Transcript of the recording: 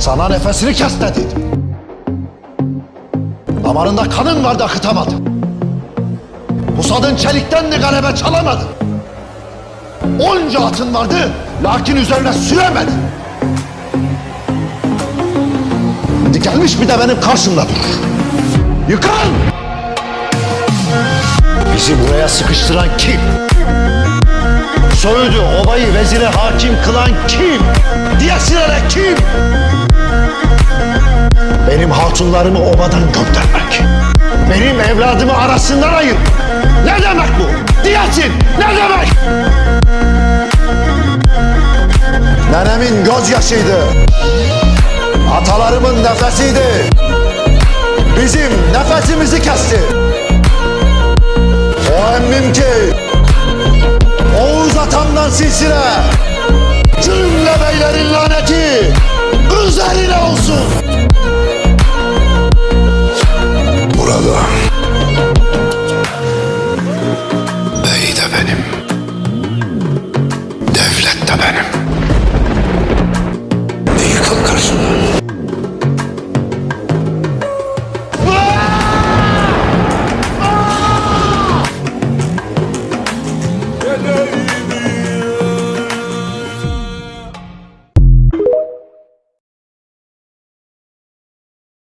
Sana nefesini kes dediydim. Damarında kanın vardı akıtamadın. Musad'ın çelikten de galebe çalamadın. Onca atın vardı lakin üzerine süremedin. Şimdi bir de benim karşımda dur. Yıkan! Bizi buraya sıkıştıran kim? Söğüdü, obayı, vezire hakim kılan kim? Diyesilere kim? Benim hatunlarımı obadan göndermek. Benim evladımı arasından ayır. Ne demek bu? Diyesin ne demek? Nenemin gözyaşıydı. Atalarımın nefesiydi. Bizim nefesimizi kesti. O emmim ki Oğuz atamdan silsile vatanı benim.